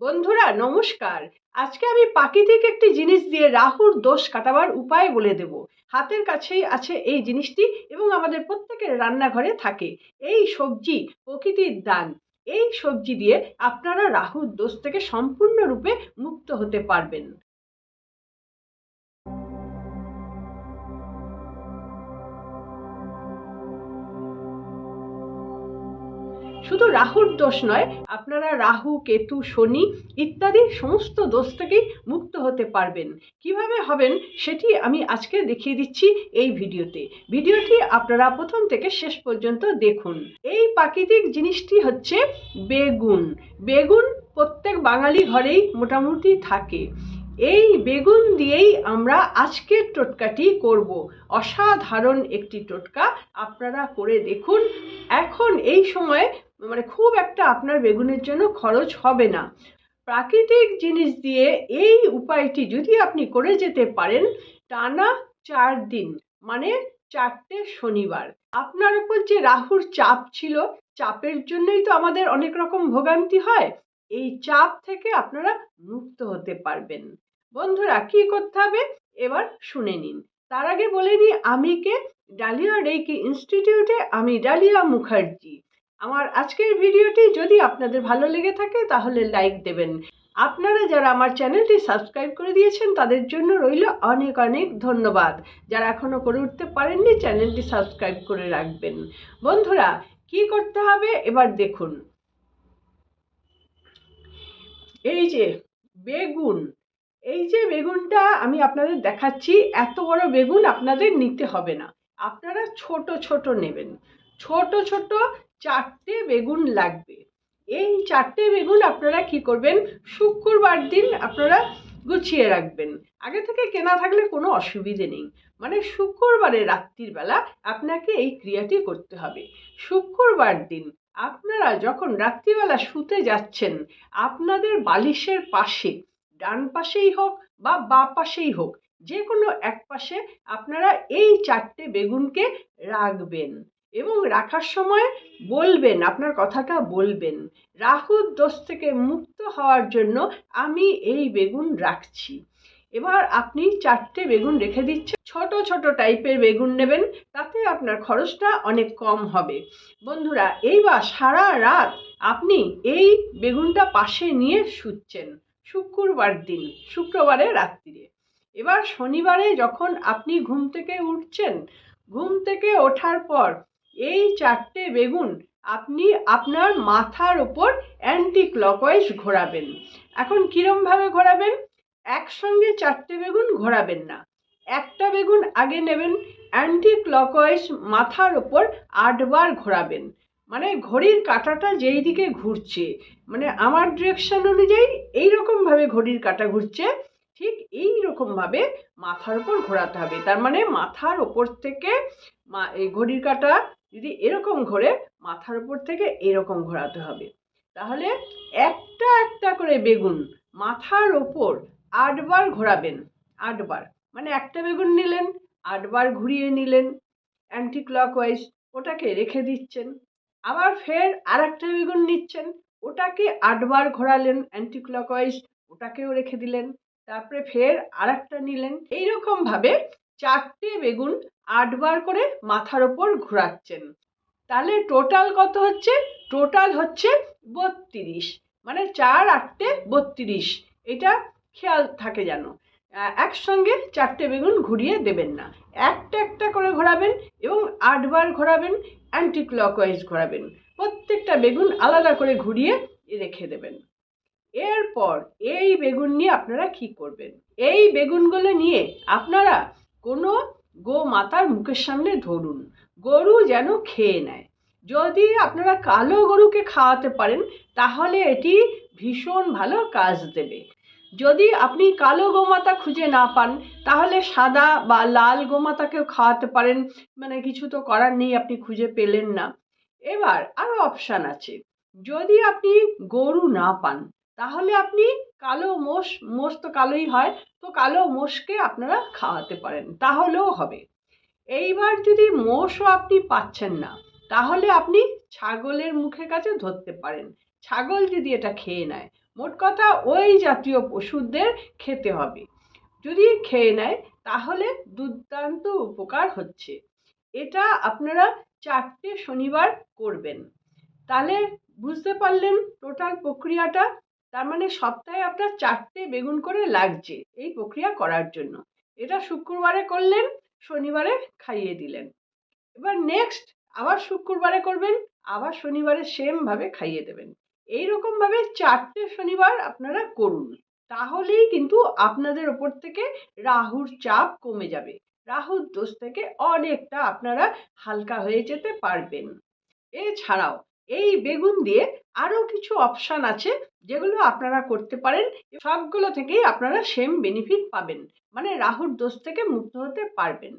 বন্ধুরা, নমস্কার। আজকে আমি প্রাকৃতিক একটি জিনিস দিয়ে রাহুর দোষ কাটাবার উপায় বলে দেব। হাতের কাছেই আছে এই জিনিসটি এবং আমাদের প্রত্যেকের রান্নাঘরে থাকে। এই সবজি প্রকৃতির দান। এই সবজি দিয়ে আপনারা রাহুর দোষ থেকে সম্পূর্ণরূপে মুক্ত হতে পারবেন। শুধু রাহুর দোষ নয়, আপনারা রাহু, কেতু, শনি ইত্যাদি সমস্ত দোষ থেকেই মুক্ত হতে পারবেন। কীভাবে হবেন সেটি আমি আজকে দেখিয়ে দিচ্ছি এই ভিডিওতে। ভিডিওটি আপনারা প্রথম থেকে শেষ পর্যন্ত দেখুন। এই প্রাকৃতিক জিনিসটি হচ্ছে বেগুন। বেগুন প্রত্যেক বাঙালি ঘরেই মোটামুটি থাকে। এই বেগুন দিয়েই আমরা আজকের টোটকাটি করব। অসাধারণ একটি টোটকা। আপনারা করে দেখুন। এখন এই সময় মানে খুব একটা আপনার বেগুনের জন্য খরচ হবে না। প্রাকৃতিক জিনিস দিয়ে এই উপায়টি যদি আপনি করে যেতে পারেন, টানা চার দিন মানে চারটে শনিবার। আপনার উপর যে রাহুর চাপ ছিল, চাপের জন্যই তো আমাদের অনেক রকম ভোগান্তি হয়, এই চাপ থেকে আপনারা মুক্ত হতে পারবেন। বন্ধুরা, কি করতে হবে? এবার শুনে নিন। তার আগে বলে নিই, আমি কে? ডালিয়া রেকি ইনস্টিটিউটে আমি ডালিয়া মুখার্জি। আমার আজকের ভিডিওটি যদি আপনাদের ভালো লেগে থাকে, তাহলে লাইক দেবেন। আপনারা যারা আমার চ্যানেলটি সাবস্ক্রাইব করে দিয়েছেন, তাদের জন্য রইল অনেক অনেক ধন্যবাদ। যারা এখনও করে উঠতে পারেননি, চ্যানেলটি সাবস্ক্রাইব করে রাখবেন। বন্ধুরা, কি করতে হবে? এবার দেখুন। এই যে বেগুন, এই যে বেগুনটা আমি আপনাদের দেখাচ্ছি, এত বড় বেগুন আপনাদের নিতে হবে না। আপনারা ছোট ছোট নেবেন। ছোট ছোট চারটে বেগুন লাগবে। এই চারটে বেগুন আপনারা কি করবেন? শুক্রবার দিন আপনারা গুছিয়ে রাখবেন। আগে থেকে কেনা থাকলে কোনো অসুবিধে নেই। মানে শুক্রবারে রাত্রির বেলা আপনাকে এই ক্রিয়াটি করতে হবে। শুক্রবার দিন আপনারা যখন রাত্রিবেলা শুতে যাচ্ছেন, আপনাদের বালিশের পাশে, ডান পাশেই হোক বা বা পাশেই হোক যে কোনো এক পাশে আপনারা এই চারটে বেগুনকে রাখবেন। এবং রাখার সময় বলবেন, আপনার কথাটা বলবেন। রাহুর দোষ থেকে মুক্ত হওয়ার জন্য আমি এই বেগুন রাখছি। এবার আপনি চারটে বেগুন রেখে দিচ্ছেন। ছোট ছোট টাইপের বেগুন নেবেন, তাতে আপনার খরচটা অনেক কম হবে। বন্ধুরা, এইবার সারা রাত আপনি এই বেগুনটা পাশে নিয়ে শুচ্ছেন, শুক্রবার দিন, শুক্রবারে রাত্রিরে। এবার শনিবারে যখন আপনি ঘুম থেকে উঠছেন, ঘুম থেকে ওঠার পর এই চারটে বেগুন আপনি আপনার মাথার ওপর অ্যান্টি ক্লকওয়াইজ ঘোরাবেন। এখন কীরমভাবে ঘোরাবেন? একসঙ্গে চারটে বেগুন ঘোরাবেন না। একটা বেগুন আগে নেবেন অ্যান্টি ক্লকওয়াইজ মাথার ওপর আটবার ঘোরাবেন। মানে ঘড়ির কাঁটাটা যেই দিকে ঘুরছে মানে আমার ডিরেকশন অনুযায়ী এই এইরকমভাবে ঘড়ির কাঁটা ঘুরছে, ঠিক এই রকমভাবে মাথার ওপর ঘোরাতে হবে। তার মানে মাথার ওপর থেকে এই ঘড়ির কাঁটা যদি এরকম ঘোরে, মাথার উপর থেকে এরকম ঘোরাতে হবে। তাহলে একটা একটা করে বেগুন মাথার ওপর আটবার ঘোরাবেন, আটবার। মানে একটা বেগুন নিলেন, আটবার ঘুরিয়ে নিলেন অ্যান্টি ক্লকওয়াইজ ওটাকে রেখে দিচ্ছেন। আবার ফের আর একটা বেগুন নিচ্ছেন, ওটাকে আটবার ঘোরালেন অ্যান্টি ক্লকওয়াইজ ওটাকেও রেখে দিলেন। তারপরে ফের আর একটা নিলেন। এইরকমভাবে চারটে বেগুন আটবার করে মাথার ওপর ঘোরাচ্ছেন। তাহলে টোটাল কত হচ্ছে? টোটাল হচ্ছে বত্রিশ। মানে চার আটটে বত্রিশ। এটা খেয়াল থাকে যেন। একসঙ্গে চারটে বেগুন ঘুরিয়ে দেবেন না। একটা একটা করে ঘোরাবেন এবং আটবার ঘোরাবেন অ্যান্টি ক্লকওয়াইজ ঘোরাবেন। প্রত্যেকটা বেগুন আলাদা করে ঘুরিয়ে রেখে দেবেন। এরপর এই বেগুন নিয়ে আপনারা কি করবেন? এই বেগুনগুলো নিয়ে আপনারা কোনো গো মাতার মুখের সামনে ধরুন। গরু যেন খেয়ে নেয়। যদি আপনারা কালো গরুকে খাওয়াতে পারেন, তাহলে এটি ভীষণ ভালো কাজ দেবে। যদি আপনি কালো গোমাতা খুঁজে না পান, তাহলে সাদা বা লাল গোমাতাকেও খাওয়াতে পারেন। মানে কিছু তো করার নেই, আপনি খুঁজে পেলেন না। এবার আরও অপশান আছে। যদি আপনি গরু না পান তাহলে আপনি কালো মোষ মোষ তো কালোই হয়, তো কালো মোষকে আপনারা খাওয়াতে পারেন, তাহলেও হবে। এইবার যদি মোষও আপনি পাচ্ছেন না, তাহলে আপনি ছাগলের মুখের কাছে ধরতে পারেন। ছাগল যদি এটা খেয়ে নেয়, মোট কথা ওই জাতীয় পশুদের খেতে হবে। যদি খেয়ে নেয়, তাহলে দুর্দান্ত উপকার হচ্ছে। এটা আপনারা চারটে শনিবার করবেন। তাহলে বুঝতে পারলেন টোটাল প্রক্রিয়াটা? তার মানে সপ্তাহে আপনার চারটে বেগুন করে লাগছে এই প্রক্রিয়া করার জন্য। এটা শুক্রবারে করলেন, শনিবারে খাইয়ে দিলেন। এবার নেক্সট আবার শুক্রবারে করবেন, আবার শনিবারে সেমভাবে খাইয়ে দেবেন। এই এইরকমভাবে চারটে শনিবার আপনারা করুন। তাহলেই কিন্তু আপনাদের ওপর থেকে রাহুর চাপ কমে যাবে। রাহুর দোষ থেকে অনেকটা আপনারা হালকা হয়ে যেতে পারবেন। এছাড়াও এই বেগুন দিয়ে আরও কিছু অপশান আছে যেগুলো আপনারা করতে পারেন। সবগুলো থেকেই আপনারা সেম বেনিফিট পাবেন। মানে রাহুর দোষ থেকে মুক্ত হতে পারবেন।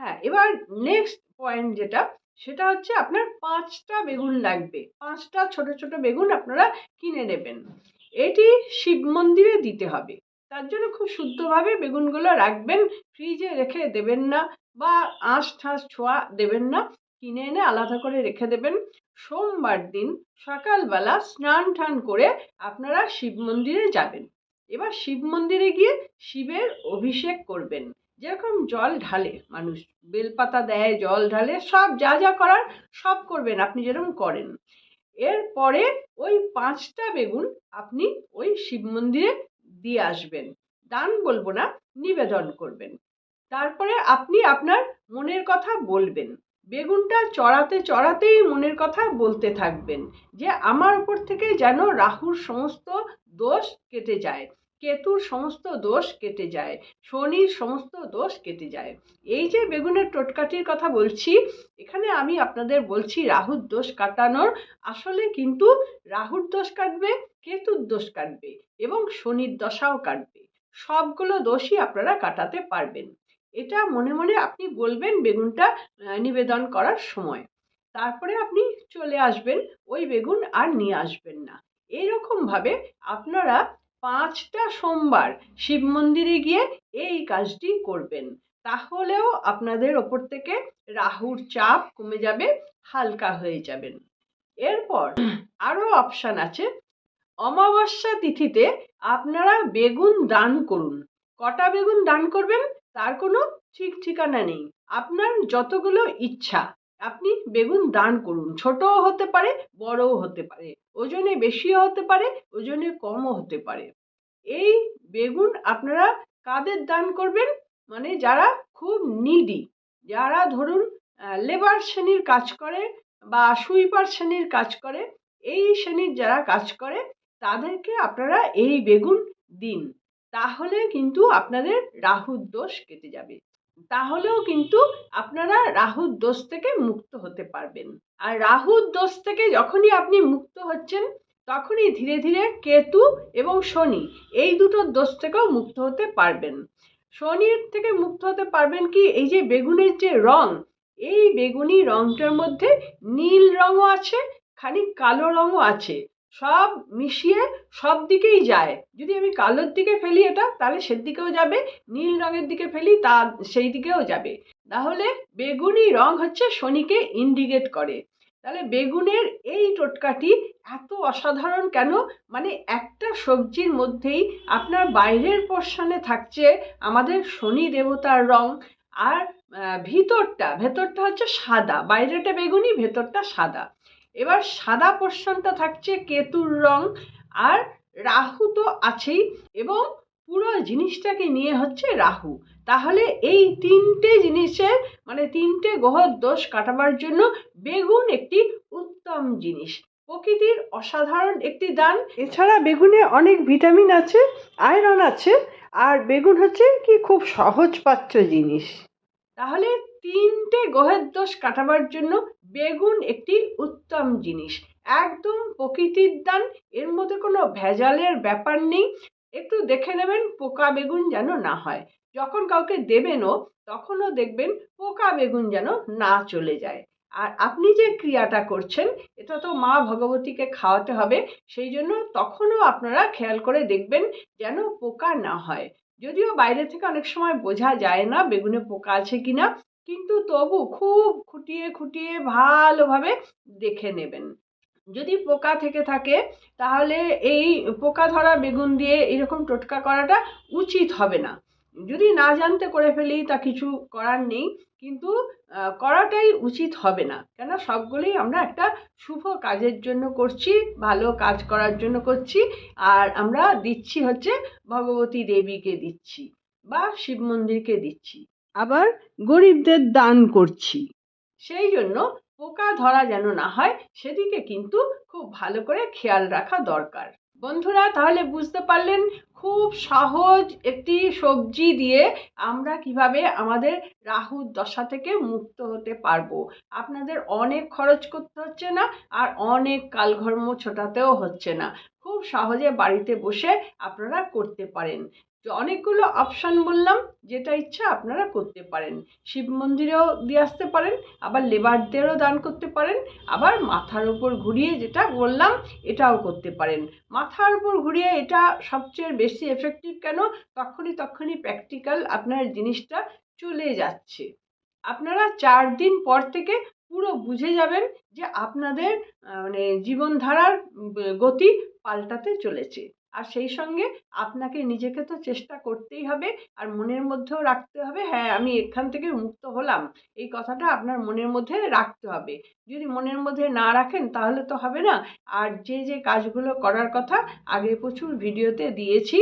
হ্যাঁ এবার নেক্সট পয়েন্ট যেটা, সেটা হচ্ছে আপনার পাঁচটা বেগুন লাগবে। পাঁচটা ছোট ছোট বেগুন আপনারা কিনে নেবেন। এটি শিব মন্দিরে দিতে হবে। তার জন্য খুব শুদ্ধভাবে বেগুনগুলো রাখবেন। ফ্রিজে রেখে দেবেন না বা আঁশ ঠাস ছোঁয়া দেবেন না। কিনে এনে আলাদা করে রেখে দেবেন। সোমবার দিন সকালবেলা স্নান টান করে আপনারা শিব মন্দিরে যাবেন। এবার শিব মন্দিরে গিয়ে শিবের অভিষেক করবেন। যেরকম জল ঢালে, মানুষ বেলপাতা দেয়, জল ঢালে সব যা যা করার সব করবেন, আপনি যেরকম করেন। এরপরে ওই পাঁচটা বেগুন আপনি ওই শিব মন্দিরে দিয়ে আসবেন। দান বলব না, নিবেদন করবেন। তারপরে আপনি আপনার মনের কথা বলবেন। বেগুনটা চড়াতে চড়াতেই মনের কথা বলতে থাকবেন যে আমার উপর থেকে যেন রাহুর সমস্ত দোষ কেটে যায়, কেতুর সমস্ত দোষ কেটে যায়, শনির সমস্ত দোষ কেটে যায়। এই যে বেগুনের টোটকাটির কথা বলছি, এখানে আমি আপনাদের বলছি রাহুর দোষ কাটানোর। আসলে কিন্তু রাহুর দোষ কাটবে, কেতুর দোষ কাটবে এবং শনির দশাও কাটবে। সবগুলো দোষই আপনারা কাটাতে পারবেন। এটা মনে মনে আপনি বলবেন বেগুনটা নিবেদন করার সময়। তারপরে আপনি চলে আসবেন, ওই বেগুন আর নিয়ে আসবেন না। এইরকমভাবে আপনারা পাঁচটা সোমবার শিব মন্দিরে গিয়ে এই কাজটি করবেন। তাহলেও আপনাদের ওপর থেকে রাহুর চাপ কমে যাবে, হালকা হয়ে যাবেন। এরপর আরও অপশান আছে। অমাবস্যা তিথিতে আপনারা বেগুন দান করুন। কটা বেগুন দান করবেন? তার কোনো ঠিক ঠিকানা নেই। আপনার যতগুলো ইচ্ছা, আপনি বেগুন দান করুন। ছোটও হতে পারে, বড়ও হতে পারে। ওজনে বেশিও হতে পারে, ওজনে কমও হতে পারে। এই বেগুন আপনারা কাদের দান করবেন? মানে যারা খুব নিডি যারা ধরুন লেবার শ্রেণির কাজ করে বা সুইপার শ্রেণির কাজ করে, এই শ্রেণির যারা কাজ করে, তাদেরকে আপনারা এই বেগুন দিন। তাহলে কিন্তু আপনাদের রাহুর দোষ কেটে যাবে। তাহলেও কিন্তু আপনারা রাহুর দোষ থেকে মুক্ত হতে পারবেন। আর রাহুর দোষ থেকে যখনই আপনি মুক্ত হচ্ছেন, তখনই ধীরে ধীরে কেতু এবং শনি এই দুটোর দোষ থেকেও মুক্ত হতে পারবেন। শনির থেকে মুক্ত হতে পারবেন কি? এই যে বেগুনের যে রং, এই বেগুনি রংটার মধ্যে নীল রঙও আছে, খানিক কালো রঙও আছে। সব মিশিয়ে সব দিকেই যায়। যদি আমি কালোর দিকে ফেলি এটা, তাহলে সেদিকেও যাবে, নীল রঙের দিকে ফেলি, তা সেই দিকেও যাবে। তাহলে বেগুনি রং হচ্ছে শনিকে ইন্ডিকেট করে। তাহলে বেগুনের এই টোটকাটি এত অসাধারণ কেন? মানে একটা সবজির মধ্যেই আপনার বাইরের পোর্শনে থাকছে আমাদের শনি দেবতার রং, আর ভিতরটা, ভেতরটা হচ্ছে সাদা। বাইরেটা বেগুনি, ভেতরটা সাদা। এবার সাদা পোর্শনটা থাকছে কেতুর রং, আর রাহু তো আছেই, এবং পুরো জিনিসটাকে নিয়ে হচ্ছে রাহু। তাহলে এই তিনটে জিনিসের মানে তিনটে গ্রহর দোষ কাটাবার জন্য বেগুন একটি উত্তম জিনিস। প্রকৃতির অসাধারণ একটি দান। এছাড়া বেগুনে অনেক ভিটামিন আছে, আয়রন আছে, আর বেগুন হচ্ছে কি খুব সহজপাচ্য জিনিস। তাহলে তিনটে গ্রহের দোষ কাটাবার জন্য বেগুন একটি উত্তম জিনিস। একদম প্রকৃতির দান, এর মধ্যে কোনো ভেজালের ব্যাপার নেই। একটু দেখে নেবেন পোকা বেগুন যেন না হয়। যখন কাউকে দেবেনও, তখনও দেখবেন পোকা বেগুন যেন না চলে যায়। আর আপনি যে ক্রিয়াটা করছেন, এটা তো মা ভগবতীকে খাওয়াতে হবে, সেই জন্য তখনও আপনারা খেয়াল করে দেখবেন যেন পোকা না হয়। যদিও বাইরে থেকে অনেক সময় বোঝা যায় না বেগুনে পোকা আছে কিনা কিন্তু তবু খুব খুঁটিয়ে খুঁটিয়ে ভালোভাবে দেখে নেবেন। যদি পোকা থেকে থাকে, তাহলে এই পোকা ধরা বেগুন দিয়ে এরকম টোটকা করাটা উচিত হবে না। যদি না জানতে করে ফেলি, তা কিছু করার নেই, কিন্তু করাটাই উচিত হবে না। কেন সবগুলোই আমরা একটা শুভ কাজের জন্য করছি, ভালো কাজ করার জন্য করছি, আর আমরা দিচ্ছি হচ্ছে ভগবতী দেবীকে দিচ্ছি বা শিব মন্দিরকে দিচ্ছি। আবার গরিবদের দান করছি। সেই জন্য পোকা ধরা যেন না হয়, সেদিকে কিন্তু খুব ভালো করে খেয়াল রাখা দরকার। বন্ধুরা, তাহলে বুঝতে পারলেন, খুব সহজ একটি সবজি দিয়ে আমরা কীভাবে আমাদের রাহুর দশা থেকে মুক্ত হতে পারব। আপনাদের অনেক খরচ করতে হচ্ছে না, আর অনেক কালঘর্ম ছোটাতেও হচ্ছে না। খুব সহজে বাড়িতে বসে আপনারা করতে পারেন। তো অনেকগুলো অপশান বললাম, যেটা ইচ্ছা আপনারা করতে পারেন। শিব মন্দিরেও দিয়ে আসতে পারেন, আবার লেবারদেরও দান করতে পারেন, আবার মাথার উপর ঘুরিয়ে যেটা বললাম, এটাও করতে পারেন। মাথার উপর ঘুরিয়ে এটা সবচেয়ে বেশি এফেক্টিভ কেন? তখনই তখনই প্র্যাকটিক্যাল আপনার জিনিসটা চলে যাচ্ছে। আপনারা চার দিন পর থেকে পুরো বুঝে যাবেন যে আপনাদের মানে জীবনধারার গতি পাল্টাতে চলেছে। আর সেই সঙ্গে আপনাকে নিজেকে তো চেষ্টা করতেই হবে আর মনের মধ্যেও রাখতে হবে হ্যাঁ আমি এখান থেকে মুক্ত হলাম। এই কথাটা আপনার মনের মধ্যে রাখতে হবে। যদি মনের মধ্যে না রাখেন তাহলে তো হবে না। আর যে যে কাজগুলো করার কথা আগে প্রচুর ভিডিওতে দিয়েছি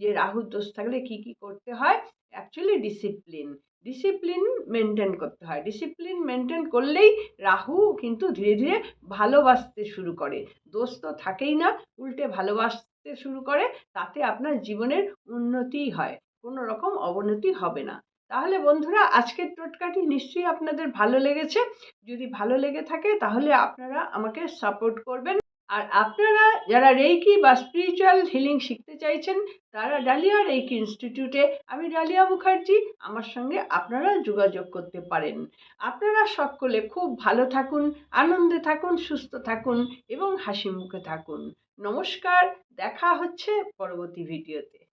যে রাহুর দোষ থাকলে কি কি করতে হয়? অ্যাকচুয়ালি ডিসিপ্লিন ডিসিপ্লিন মেনটেন করতে হয়। ডিসিপ্লিন মেনটেন করলেই রাহু কিন্তু ধীরে ধীরে ভালোবাসতে শুরু করে। দোষ তো থাকেই না, উল্টে ভালোবাসতে শুরু করে, তাতে আপনার জীবনের উন্নতিই হয়। কোনো রকম অবনতি হবে না। তাহলে বন্ধুরা, আজকের টোটকাটি নিশ্চয়ই আপনাদের ভালো লেগেছে। যদি ভালো লেগে থাকে, তাহলে আপনারা আমাকে সাপোর্ট করবেন। আর আপনারা যারা রেইকি বা স্পিরিচুয়াল হিলিং শিখতে চাইছেন, তারা ডালিয়া রেইকি ইনস্টিটিউটে আমি ডালিয়া মুখার্জি, আমার সঙ্গে আপনারা যোগাযোগ করতে পারেন। আপনারা সকলে খুব ভালো থাকুন, আনন্দে থাকুন, সুস্থ থাকুন এবং হাসি মুখে থাকুন। নমস্কার, দেখা হচ্ছে পরবর্তী ভিডিওতে